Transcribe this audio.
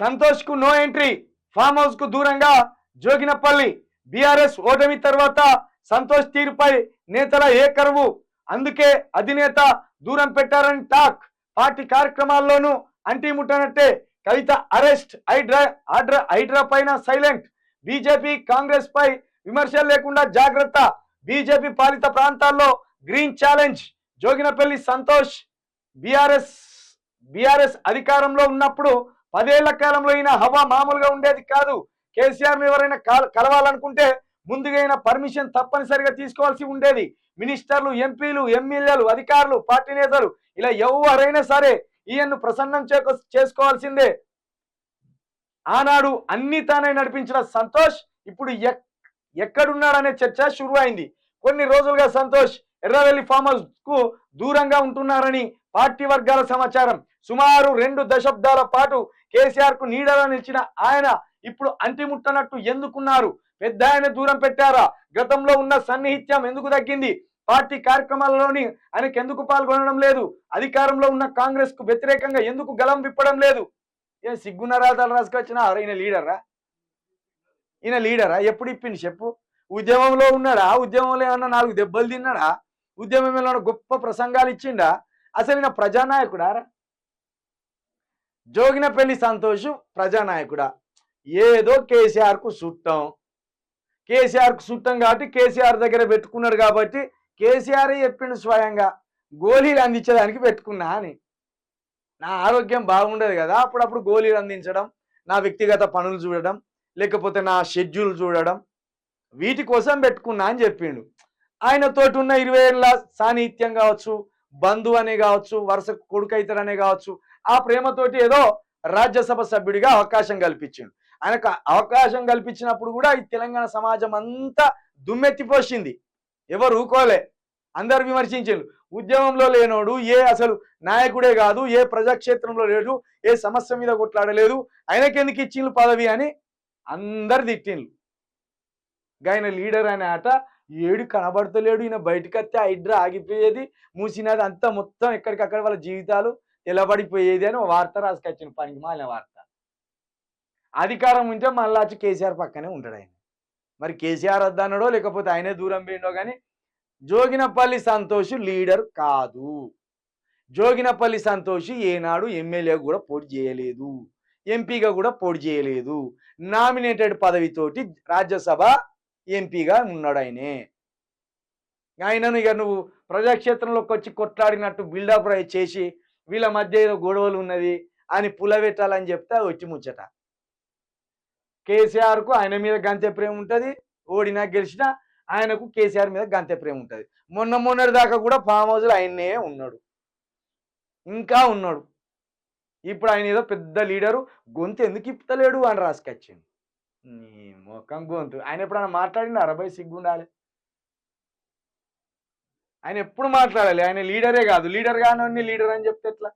సంతోష్కు no entry farm హౌస్కు దూరంగా Joginapalli BRS ఓటమి తర్వాత సంతోష్ తీరుపై నేతల ఏ కరువు అందుకే అధినేత దూరం పెట్టారని టాక్. పార్టీ కార్యక్రమాల్లోనూ అంటీ ముట్టనట్టే కవిత అరెస్ట్ హైడ్రా ఆడ్రా హైడ్రా పైన సైలెంట్. బీజేపీ కాంగ్రెస్ పై విమర్శలు లేకుండా జాగ్రత్త. బీజేపీ పాలిత ప్రాంతాల్లో green challenge. Joginapally Santosh BRS BRS అధికారంలో ఉన్నప్పుడు పదేళ్ళ కాలంలో అయినా హవా మామూలుగా ఉండేది కాదు. కేసీఆర్ ఎవరైనా కల- కలవాలనుకుంటే ముందుగా పర్మిషన్ తప్పనిసరిగా తీసుకోవాల్సి ఉండేది. మినిస్టర్లు ఎంపీలు ఎమ్మెల్యేలు అధికారులు పార్టీ నేతలు ఇలా ఎవరైనా సరే ఈయన్ను ప్రసన్నం చేసుకోవాల్సిందే. ఆనాడు అన్ని తానే నడిపించిన సంతోష్ ఇప్పుడు ఎక్- ఎక్కడున్నాడనే చర్చ షురు అయింది కొన్ని రోజులుగా సంతోష్ ఎర్రవెల్లి ఫామ్ హౌస్కు దూరంగా ఉంటున్నారని పార్టీ వర్గాల సమాచారం. సుమారు రెండు దశాబ్దాల పాటు కేసీఆర్కు నీడలా నిలిచిన ఆయన ఇప్పుడు అంటిముట్టనట్టు ఎందుకున్నారు? పెద్ద ఆయన దూరం పెట్టారా? గతంలో ఉన్న సన్నిహిత్యం ఎందుకు తగ్గింది? పార్టీ కార్యక్రమాలలోని ఆయనకు ఎందుకు పాల్గొనడం లేదు? అధికారంలో ఉన్న కాంగ్రెస్కు వ్యతిరేకంగా ఎందుకు గలం విప్పడం లేదు? ఏ సిగ్గున్న రాతలు రాసుకొచ్చిన ఈయన లీడరా? ఈయన లీడరా? ఎప్పుడు ఇప్పింది చెప్పు. ఉద్యమంలో ఉన్నాడా? ఉద్యమంలో ఏమన్నా నాలుగు దెబ్బలు తిన్నాడా? ఉద్యమంలో ఏమన్నా గొప్ప ప్రసంగాలు ఇచ్చిండా? అసలు ఈయన ప్రజానాయకుడా జోగినపల్లి సంతోష్ ప్రజానాయకుడా. ఏదో కేసీఆర్కు సుట్టం. చుట్టం సుట్టం చుట్టం కాబట్టి కేసీఆర్ దగ్గర పెట్టుకున్నాడు కాబట్టి కేసీఆర్ చెప్పిండు స్వయంగా. గోళీలు అందించడానికి పెట్టుకున్నా అని. నా ఆరోగ్యం బాగుండదు కదా అప్పుడప్పుడు గోళీలు అందించడం నా వ్యక్తిగత పనులు చూడడం లేకపోతే నా షెడ్యూల్ చూడడం వీటి కోసం పెట్టుకున్నా అని చెప్పిండు. ఆయనతోటి ఉన్న ఇరవై ఏళ్ళ సాన్నిహిత్యం కావచ్చు బంధువు అనే కావచ్చు వరుస కొడుకు కావచ్చు ఆ ప్రేమతోటి ఏదో రాజ్యసభ సభ్యుడిగా అవకాశం కల్పించిండు. ఆయనకు అవకాశం కల్పించినప్పుడు కూడా ఈ తెలంగాణ సమాజం అంతా దుమ్మెత్తిపోసింది. ఎవరు ఊకోలే. అందరు విమర్శించారు ఉద్యమంలో లేనోడు ఏ అసలు నాయకుడే కాదు ఏ ప్రజాక్షేత్రంలో లేడు ఏ సమస్య మీద కొట్లాడలేదు ఆయనకెందుకు ఇచ్చిండ్రు పదవి అని అందరు తిట్టిండ్రు. ఆయన లీడర్ అనే ఆట ఏడు కనబడతలేడు ఈయన బయటకు వస్తే హైడ్రా ఆగిపోయేది మూసినది అంతా మొత్తం ఎక్కడికక్కడ వాళ్ళ జీవితాలు నిలబడిపోయేది అని వార్త రాసుకొచ్చిన పనికి మాలిన వార్త. అధికారం ఉంటే మళ్ళా వచ్చి కేసీఆర్ పక్కనే ఉంటాడు ఆయన. మరి కేసీఆర్ వద్దన్నాడో లేకపోతే ఆయనే దూరం పోయిండో కానీ జోగినపల్లి సంతోష్ లీడర్ కాదు. జోగినపల్లి సంతోష్ ఏనాడు ఎమ్మెల్యే కూడా పోటీ చేయలేదు. ఎంపీగా కూడా పోటీ చేయలేదు. నామినేటెడ్ పదవితోటి రాజ్యసభ ఎంపీగా ఉన్నాడు ఆయనే. ఆయనను ఇక నువ్వు ప్రజాక్షేత్రంలోకి వచ్చి కొట్లాడినట్టు బిల్డప్ చేసి వీళ్ళ మధ్య ఏదో గొడవలు ఉన్నది అని పులబెట్టాలని చెప్తే వచ్చి ముచ్చట. కేసీఆర్కు ఆయన మీద గంతే ప్రేమ ఉంటుంది ఓడినా గెలిచినా ఆయనకు కేసీఆర్ మీద గంతే ప్రేమ ఉంటుంది. మొన్న మొన్నటి దాకా కూడా ఫామ్ హౌస్లో ఆయన్నే ఉన్నాడు. ఇంకా ఉన్నాడు. ఇప్పుడు ఆయన ఏదో పెద్ద లీడరు గొంతు ఎందుకు ఇప్పుతలేడు అని రాసుకొచ్చింది నీ మొఖం గొంతు ఆయన ఎప్పుడైనా మాట్లాడింది అరబై సిగ్గుండాలి ఆయన ఎప్పుడు మాట్లాడాలి? ఆయన లీడరే కాదు. లీడర్ కానోడిని లీడర్ అని చెప్తే ఎట్లా?